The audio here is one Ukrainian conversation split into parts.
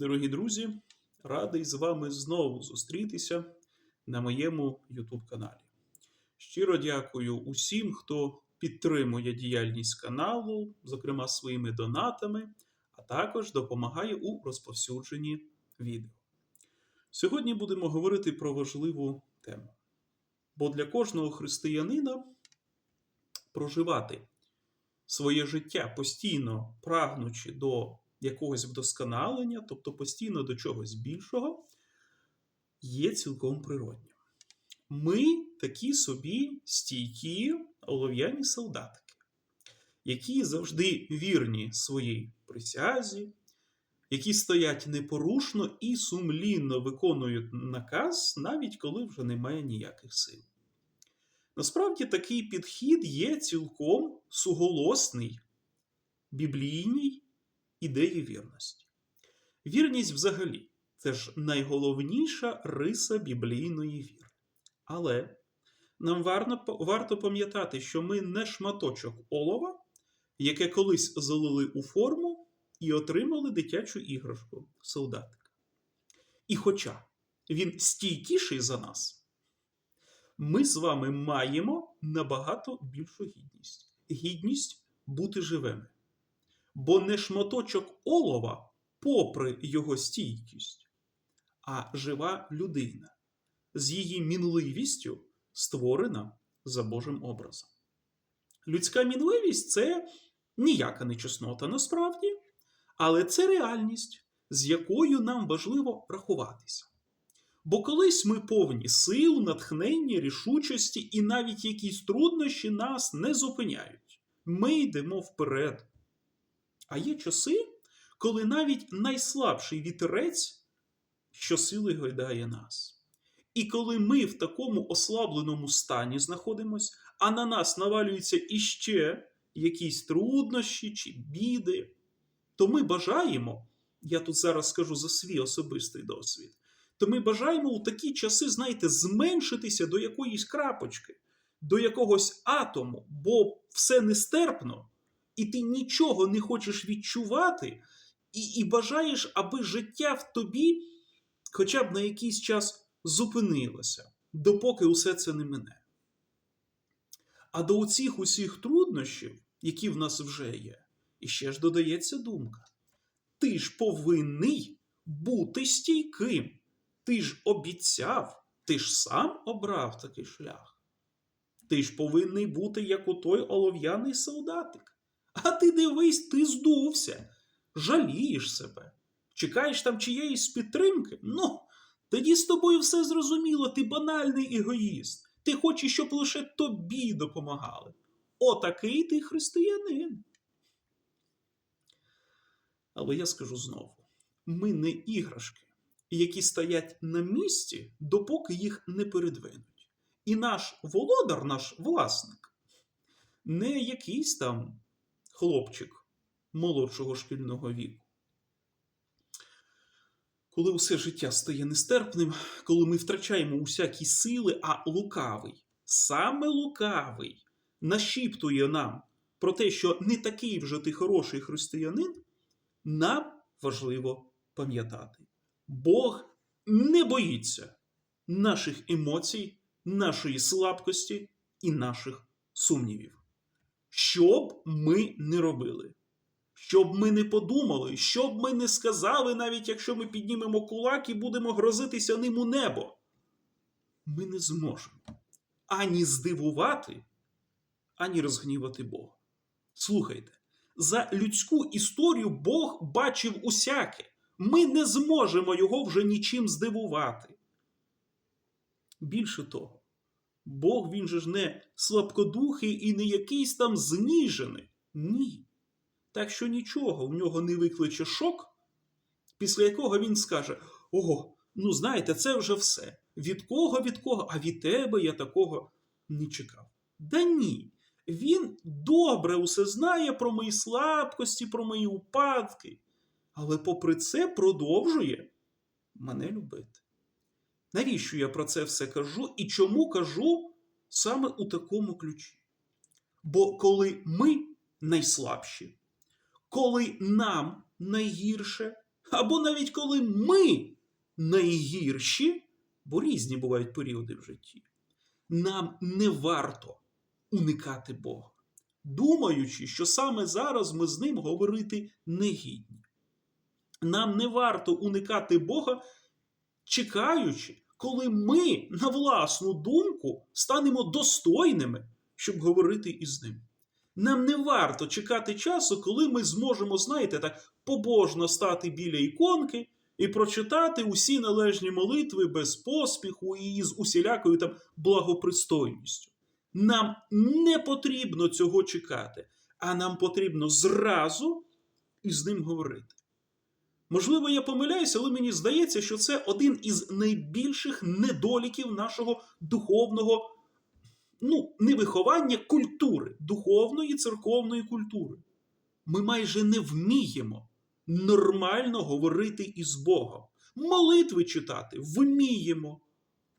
Дорогі друзі, радий з вами знову зустрітися на моєму YouTube каналі. Щиро дякую усім, хто підтримує діяльність каналу, зокрема своїми донатами, а також допомагає у розповсюдженні відео. Сьогодні будемо говорити про важливу тему. Бо для кожного християнина проживати своє життя постійно прагнучи до якогось вдосконалення, тобто постійно до чогось більшого, є цілком природнім. Ми такі собі стійкі олов'яні солдатики, які завжди вірні своїй присязі, які стоять непорушно і сумлінно виконують наказ, навіть коли вже немає ніяких сил. Насправді такий підхід є цілком суголосний біблійній ідеї вірності. Вірність взагалі це ж найголовніша риса біблійної віри. Але нам варто, пам'ятати, що ми не шматочок олова, яке колись залили у форму і отримали дитячу іграшку солдатика. І хоча він стійкіший за нас, ми з вами маємо набагато більшу гідність. Гідність бути живими. Бо не шматочок олова, попри його стійкість, а жива людина з її мінливістю створена за Божим образом. Людська мінливість це ніяка не чеснота насправді, але це реальність, з якою нам важливо рахуватися. Бо колись ми повні сил, натхнення, рішучості і навіть якісь труднощі нас не зупиняють. Ми йдемо вперед. А є часи, коли навіть найслабший вітерець щосили гойдає нас. І коли ми в такому ослабленому стані знаходимося, а на нас навалюються іще якісь труднощі чи біди, то ми бажаємо, я тут зараз скажу за свій особистий досвід, то ми бажаємо у такі часи, знаєте, зменшитися до якоїсь крапочки, до якогось атому, бо все нестерпно, і ти нічого не хочеш відчувати, і, і бажаєш, аби життя в тобі хоча б на якийсь час зупинилося, допоки усе це не мине. А до оцих усіх труднощів, які в нас вже є, іще ж додається думка: ти ж повинний бути стійким. Ти ж обіцяв, ти ж сам обрав такий шлях. Ти ж повинний бути, як у той олов'яний солдатик. А ти дивись, ти здувся, жалієш себе, чекаєш там чиєїсь підтримки. Ну, тоді з тобою все зрозуміло, ти банальний егоїст. Ти хочеш, щоб лише тобі допомагали. Отакий ти християнин. Але я скажу знову: ми не іграшки які стоять на місці, допоки їх не передвинуть. І наш володар, наш власник, не якийсь там хлопчик молодшого шкільного віку. Коли усе життя стає нестерпним, коли ми втрачаємо усякі сили, а лукавий, саме лукавий, нашіптує нам про те, що не такий вже ти хороший християнин, нам важливо пам'ятати. Бог не боїться наших емоцій, нашої слабкості і наших сумнівів. Що б ми не робили, щоб ми не подумали, що б ми не сказали, навіть якщо ми піднімемо кулак і будемо грозитися ним у небо, ми не зможемо ані здивувати, ані розгнівати Бога. Слухайте, за людську історію Бог бачив усяке ми не зможемо його вже нічим здивувати. Більше того, Бог він же ж не слабкодухий і не якийсь там зніжений. Ні. Так що нічого в нього не викличе шок, після якого він скаже: Ого, ну знаєте, це вже все. Від кого, від кого, а від тебе я такого не чекав. Да ні. Він добре усе знає про мої слабкості, про мої упадки але попри це продовжує мене любити. Навіщо я про це все кажу і чому кажу саме у такому ключі? Бо коли ми найслабші, коли нам найгірше, або навіть коли ми найгірші, бо різні бувають періоди в житті, нам не варто уникати Бога, думаючи, що саме зараз ми з ним говорити не гідні. Нам не варто уникати Бога, чекаючи, коли ми на власну думку станемо достойними, щоб говорити із ним. Нам не варто чекати часу, коли ми зможемо, знаєте, так побожно стати біля іконки і прочитати усі належні молитви без поспіху і з усілякою там благопристойністю. Нам не потрібно цього чекати, а нам потрібно зразу із ним говорити. Можливо, я помиляюся, але мені здається, що це один із найбільших недоліків нашого духовного ну, не виховання культури, духовної церковної культури. Ми майже не вміємо нормально говорити із Богом. Молитви читати вміємо,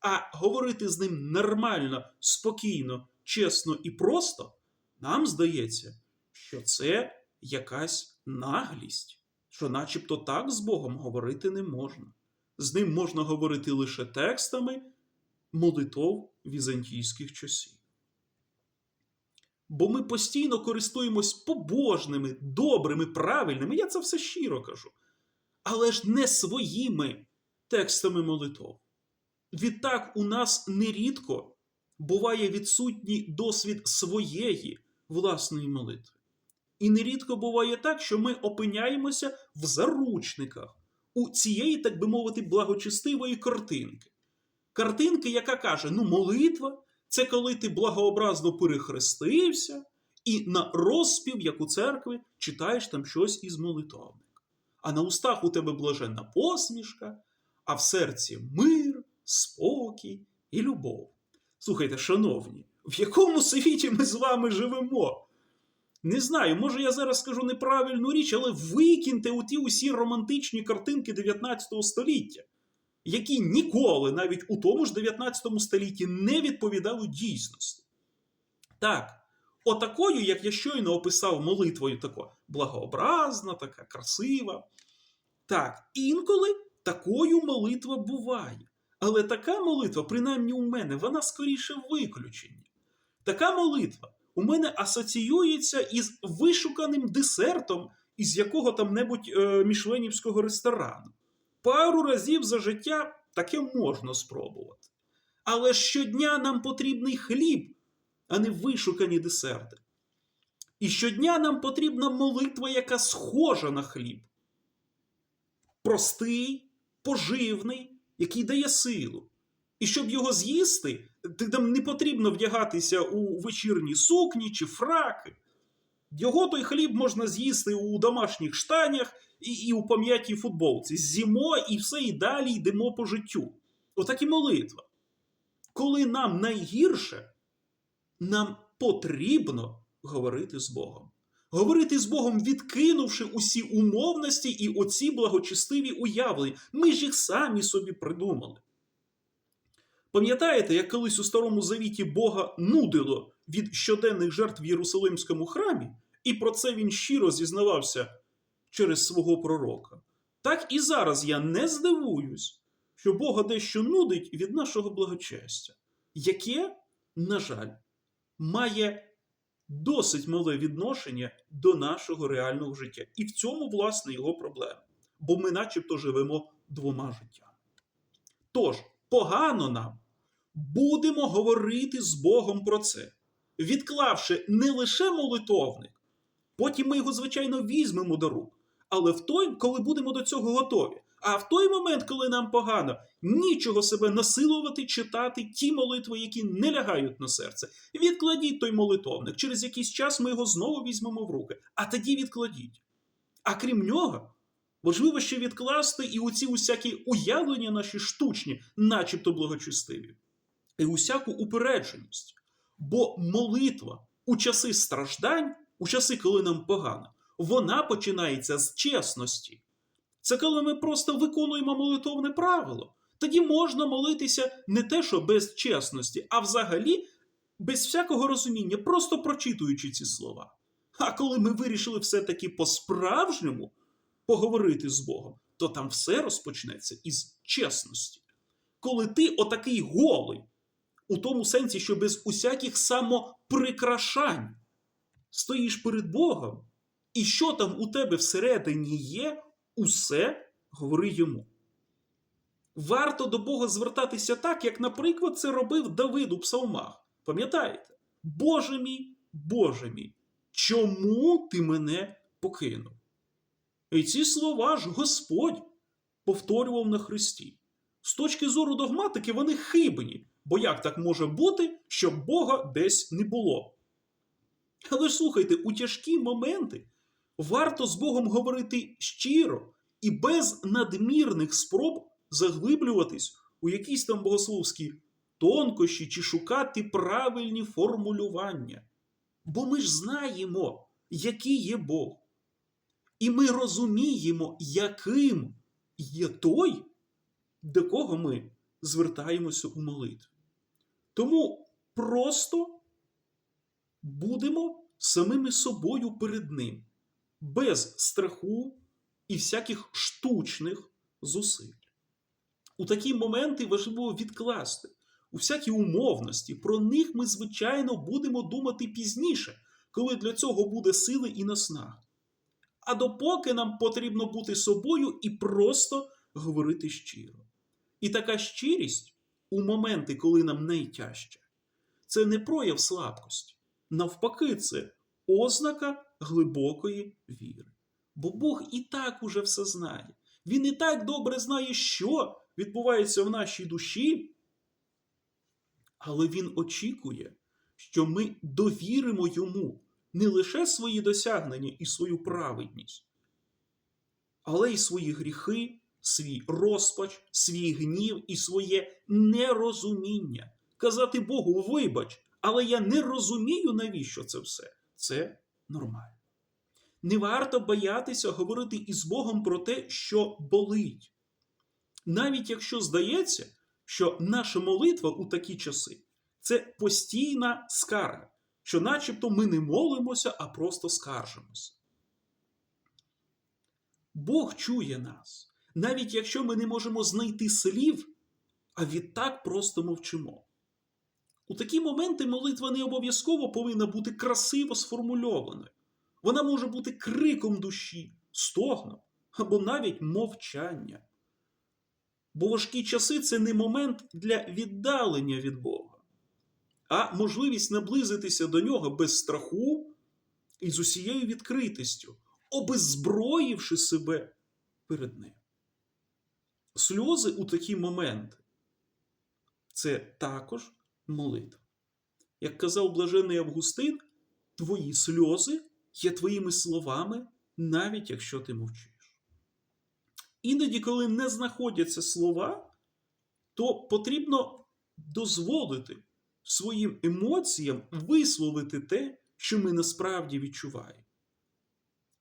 а говорити з ним нормально, спокійно, чесно і просто, нам здається, що це якась наглість, що начебто так з Богом говорити не можна. З ним можна говорити лише текстами молитов візантійських часів. Бо ми постійно користуємось побожними, добрими, правильними, я це все щиро кажу, але ж не своїми текстами молитов. Відтак у нас нерідко буває відсутній досвід своєї власної молитви. І нерідко буває так, що ми опиняємося в заручниках у цієї, так би мовити, благочестивої картинки. Картинки, яка каже: ну, молитва це коли ти благообразно перехрестився і на розспів, як у церкві, читаєш там щось із молитовника. А на устах у тебе блаженна посмішка, а в серці мир, спокій і любов. Слухайте, шановні, в якому світі ми з вами живемо? Не знаю, може я зараз скажу неправильну річ, але викиньте оті усі романтичні картинки 19 століття, які ніколи, навіть у тому ж 19 столітті, не відповідали дійсності. Так, отакою, як я щойно описав молитвою, тако благообразна, така красива. Так, інколи такою молитва буває. Але така молитва, принаймні у мене, вона скоріше виключення. Така молитва у мене асоціюється із вишуканим десертом із якого там небудь е, мішленівського ресторану. Пару разів за життя таке можна спробувати. Але щодня нам потрібний хліб, а не вишукані десерти. І щодня нам потрібна молитва, яка схожа на хліб. Простий, поживний, який дає силу. І щоб його з'їсти, ти там не потрібно вдягатися у вечірні сукні чи фраки. Його той хліб можна з'їсти у домашніх штанях і, і у пам'ятій футболці. З'їмо і все і далі йдемо по життю. Отак і молитва. Коли нам найгірше, нам потрібно говорити з Богом. Говорити з Богом, відкинувши усі умовності і оці благочестиві уявлення. Ми ж їх самі собі придумали. Пам'ятаєте, як колись у Старому Завіті Бога нудило від щоденних жертв в Єрусалимському храмі, і про це він щиро зізнавався через свого пророка? Так і зараз я не здивуюсь, що Бога дещо нудить від нашого благочестя, яке, на жаль, має досить мале відношення до нашого реального життя. І в цьому, власне, його проблема. Бо ми начебто живемо двома життями. Тож, погано нам будемо говорити з Богом про це, відклавши не лише молитовник, потім ми його, звичайно, візьмемо до рук, але в той, коли будемо до цього готові. А в той момент, коли нам погано, нічого себе насилувати, читати ті молитви, які не лягають на серце. Відкладіть той молитовник. Через якийсь час ми його знову візьмемо в руки, а тоді відкладіть. А крім нього, важливо ще відкласти і оці усякі уявлення наші штучні, начебто благочестиві, і усяку упередженість. Бо молитва у часи страждань, у часи, коли нам погано, вона починається з чесності. Це коли ми просто виконуємо молитовне правило. Тоді можна молитися не те, що без чесності, а взагалі без всякого розуміння, просто прочитуючи ці слова. А коли ми вирішили все-таки по-справжньому поговорити з Богом, то там все розпочнеться із чесності. Коли ти отакий голий, у тому сенсі, що без усяких самоприкрашань стоїш перед Богом, і що там у тебе всередині є, усе говори йому. Варто до Бога звертатися так, як, наприклад, це робив Давид у псалмах. Пам'ятаєте? Боже мій, Боже мій, чому ти мене покинув? І ці слова ж Господь повторював на Христі. З точки зору догматики, вони хибні, бо як так може бути, щоб Бога десь не було? Але слухайте, у тяжкі моменти варто з Богом говорити щиро і без надмірних спроб заглиблюватись у якісь там богословські тонкощі чи шукати правильні формулювання. Бо ми ж знаємо, який є Бог. І ми розуміємо, яким є той, до кого ми звертаємося у молитві. Тому просто будемо самими собою перед Ним, без страху і всяких штучних зусиль. У такі моменти важливо відкласти у всякі умовності. Про них ми, звичайно, будемо думати пізніше, коли для цього буде сили і наснага. А допоки нам потрібно бути собою і просто говорити щиро. І така щирість у моменти, коли нам найтяжче, це не прояв слабкості. Навпаки, це ознака глибокої віри. Бо Бог і так уже все знає. Він і так добре знає, що відбувається в нашій душі, але Він очікує, що ми довіримо йому не лише свої досягнення і свою праведність, але й свої гріхи, свій розпач, свій гнів і своє нерозуміння. Казати Богу, вибач, але я не розумію, навіщо це все. Це нормально. Не варто боятися говорити із Богом про те, що болить. Навіть якщо здається, що наша молитва у такі часи це постійна скарга, що начебто ми не молимося, а просто скаржимося. Бог чує нас, навіть якщо ми не можемо знайти слів, а відтак просто мовчимо. У такі моменти молитва не обов'язково повинна бути красиво сформульованою. Вона може бути криком душі, стогном або навіть мовчання. Бо важкі часи це не момент для віддалення від Бога, а можливість наблизитися до нього без страху і з усією відкритістю, обеззброївши себе перед ним. Сльози у такі моменти це також молитва. Як казав блажений Августин, твої сльози є твоїми словами, навіть якщо ти мовчиш. Іноді, коли не знаходяться слова, то потрібно дозволити своїм емоціям висловити те, що ми насправді відчуваємо.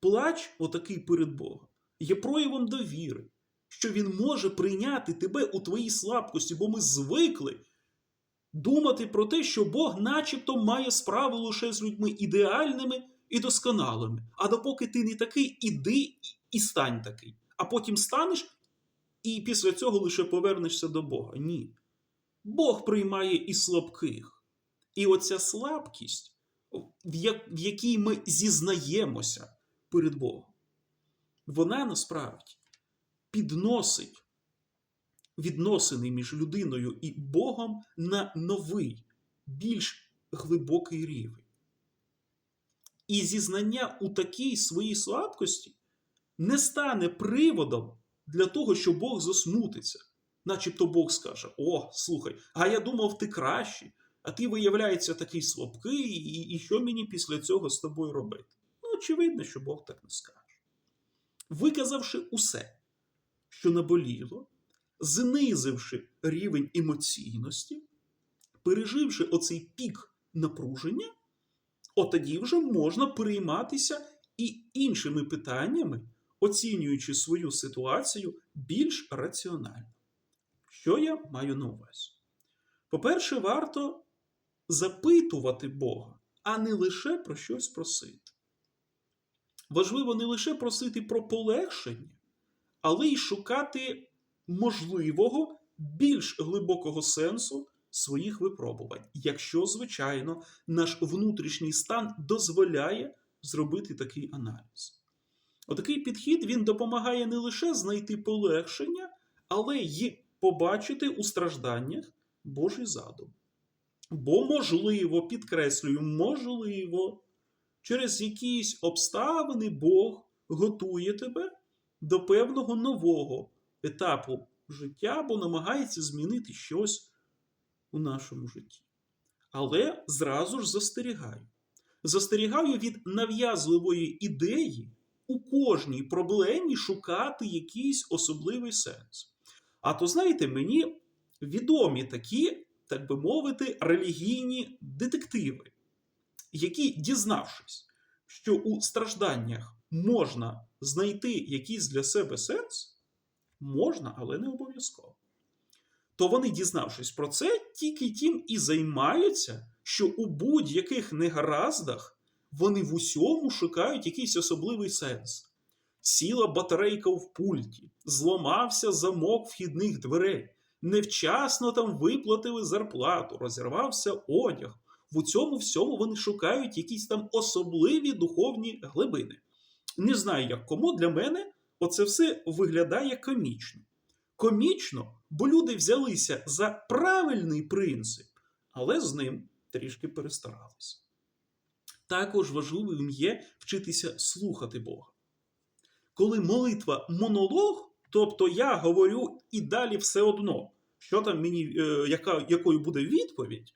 Плач, отакий перед Богом, є проявом довіри, що Він може прийняти тебе у твоїй слабкості, бо ми звикли думати про те, що Бог начебто має справу лише з людьми ідеальними і досконалими. А допоки ти не такий, іди і стань такий. А потім станеш і після цього лише повернешся до Бога. Ні. Бог приймає і слабких. І оця слабкість, в, якій ми зізнаємося перед Богом, вона насправді підносить відносини між людиною і Богом на новий, більш глибокий рівень. І зізнання у такій своїй слабкості не стане приводом для того, що Бог засмутиться. Начебто Бог скаже: О, слухай, а я думав, ти кращий, а ти, виявляється, такий слабкий, і, і що мені після цього з тобою робити? Ну, очевидно, що Бог так не скаже. Виказавши усе, що наболіло, знизивши рівень емоційності, переживши оцей пік напруження, от тоді вже можна перейматися і іншими питаннями, оцінюючи свою ситуацію більш раціонально. Що я маю на увазі? По-перше, варто запитувати Бога, а не лише про щось просити. Важливо не лише просити про полегшення, але й шукати можливого, більш глибокого сенсу своїх випробувань, якщо, звичайно, наш внутрішній стан дозволяє зробити такий аналіз. Отакий підхід він допомагає не лише знайти полегшення, але й побачити у стражданнях Божий задум. Бо, можливо, підкреслюю, можливо, через якісь обставини Бог готує тебе до певного нового етапу життя, бо намагається змінити щось у нашому житті. Але зразу ж застерігаю. Застерігаю від нав'язливої ідеї у кожній проблемі шукати якийсь особливий сенс. А то, знаєте, мені відомі такі, так би мовити, релігійні детективи, які, дізнавшись, що у стражданнях можна знайти якийсь для себе сенс, можна, але не обов'язково. То вони, дізнавшись про це, тільки тим і займаються, що у будь-яких негараздах вони в усьому шукають якийсь особливий сенс. Сіла батарейка в пульті, зламався замок вхідних дверей, невчасно там виплатили зарплату, розірвався одяг. В цьому всьому вони шукають якісь там особливі духовні глибини. Не знаю, як кому для мене оце все виглядає комічно. Комічно, бо люди взялися за правильний принцип, але з ним трішки перестаралися. Також важливим є вчитися слухати Бога. Коли молитва монолог, тобто я говорю і далі все одно, що там мені, е, яка, якою буде відповідь,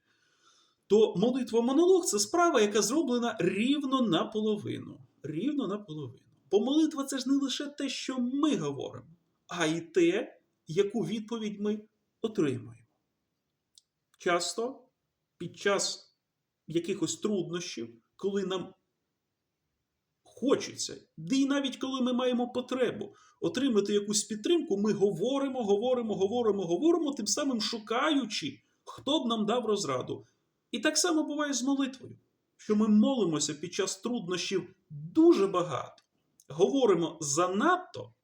то молитва монолог це справа, яка зроблена рівно наполовину. Рівно наполовину. Бо молитва це ж не лише те, що ми говоримо, а й те, яку відповідь ми отримуємо. Часто під час якихось труднощів, коли нам хочеться, і навіть коли ми маємо потребу отримати якусь підтримку, ми говоримо, говоримо, говоримо, говоримо, тим самим шукаючи, хто б нам дав розраду. І так само буває з молитвою, що ми молимося під час труднощів дуже багато, говоримо занадто,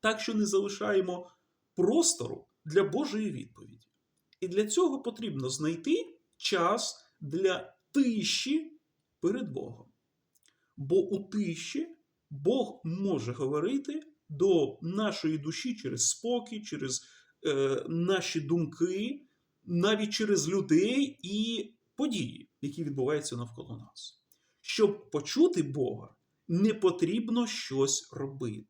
так що не залишаємо простору для Божої відповіді. І для цього потрібно знайти час для тиші перед Богом. Бо у тиші Бог може говорити до нашої душі через спокій, через е, наші думки, навіть через людей і події, які відбуваються навколо нас. Щоб почути Бога, не потрібно щось робити.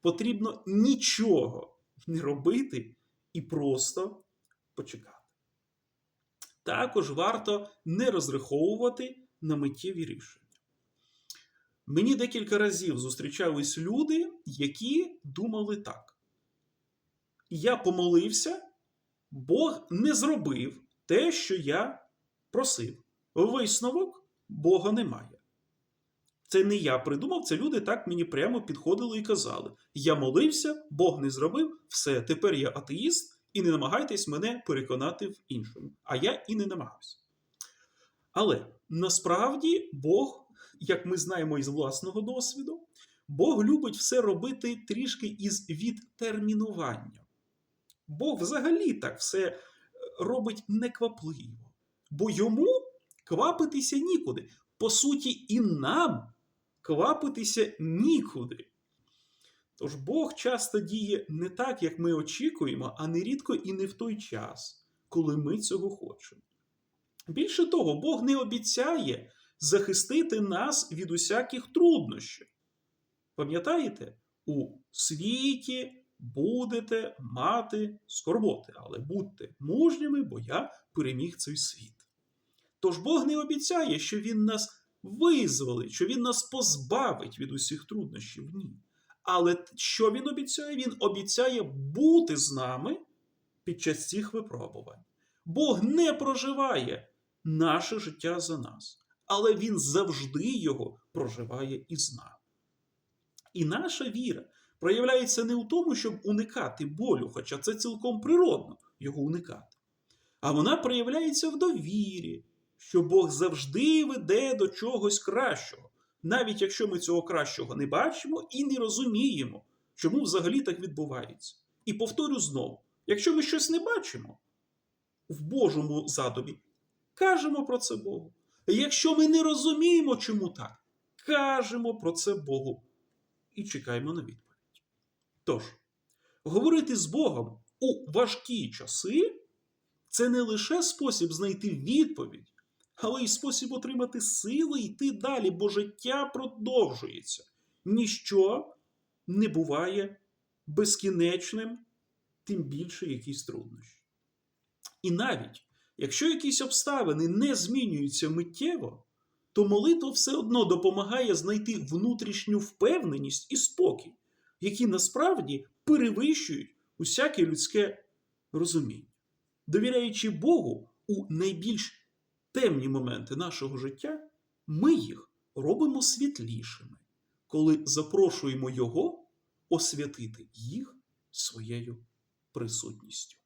Потрібно нічого не робити і просто почекати. Також варто не розраховувати на миттєві рішення. Мені декілька разів зустрічались люди, які думали так. Я помолився, Бог не зробив те, що я просив. Висновок Бога немає. Це не я придумав, це люди так мені прямо підходили і казали: Я молився, Бог не зробив, все, тепер я атеїст, і не намагайтесь мене переконати в іншому. А я і не намагався. Але насправді Бог, як ми знаємо із власного досвіду, Бог любить все робити трішки із відтермінуванням. Бог взагалі так все робить неквапливо, бо йому квапитися нікуди. По суті, і нам квапитися нікуди. Тож Бог часто діє не так, як ми очікуємо, а нерідко і не в той час, коли ми цього хочемо. Більше того, Бог не обіцяє захистити нас від усяких труднощів. Пам'ятаєте, у світі будете мати скорботи, але будьте мужніми, бо я переміг цей світ. Тож Бог не обіцяє, що Він нас визволить, що Він нас позбавить від усіх труднощів. Ні. Але що він обіцяє? Він обіцяє бути з нами під час цих випробувань. Бог не проживає наше життя за нас, але Він завжди його проживає із нами. І наша віра проявляється не у тому, щоб уникати болю, хоча це цілком природно його уникати. А вона проявляється в довірі, що Бог завжди веде до чогось кращого навіть якщо ми цього кращого не бачимо і не розуміємо, чому взагалі так відбувається. І повторю знову: якщо ми щось не бачимо в Божому задумі, кажемо про це Богу. Якщо ми не розуміємо, чому так, кажемо про це Богу і чекаємо на відповідь. Тож, говорити з Богом у важкі часи це не лише спосіб знайти відповідь, але й спосіб отримати сили йти далі, бо життя продовжується. Ніщо не буває безкінечним, тим більше якісь труднощі. І навіть якщо якісь обставини не змінюються миттєво, то молитва все одно допомагає знайти внутрішню впевненість і спокій, які насправді перевищують усяке людське розуміння. Довіряючи Богу у найбільш темні моменти нашого життя, ми їх робимо світлішими, коли запрошуємо Його освятити їх своєю присутністю.